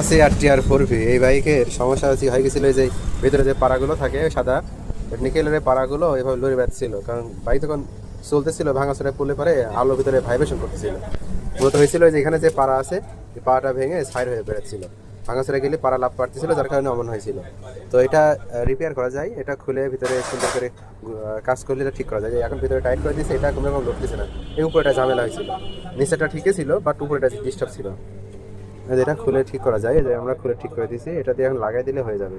আছে আর টি আর four V এই বাইকের সমস্যা হয়ে গেছিল যে ভিতরে যে পাড়াগুলো থাকে সাদা, নিকেলের পাড়াগুলো এভাবে লড়ে বেড়াচ্ছিল। কারণ বাইক তখন চলতেছিল, ভাঙাচোরা পড়লে পরে আলো ভিতরে ভাইব্রেশন করতেছিল। মূলত হয়েছিল যে এখানে যে পাড়া আছে, এই পাড়াটা ভেঙে সাইড হয়ে বেড়াচ্ছিল। ভাঙাচোরা গেলে পাড়া লাভ পাড়তেছিল যার কারণে অমন হয়েছিল। তো এটা রিপেয়ার করা যায়, এটা খুলে ভিতরে সুন্দর করে কাজ করলে এটা ঠিক করা যায়। এখন ভিতরে টাইট করে দিয়েছে, এটা কোনো রকম লড়তেছে না। এই উপরেটা ঝামেলা হয়েছিল। নিচেটা ঠিকই ছিল বাট উপরেটা ডিস্টার্ব ছিল। যেটা খুলে ঠিক করা যায়, যে আমরা খুলে ঠিক করে দিছি, এটা দিয়ে এখন লাগাই দিলে হয়ে যাবে।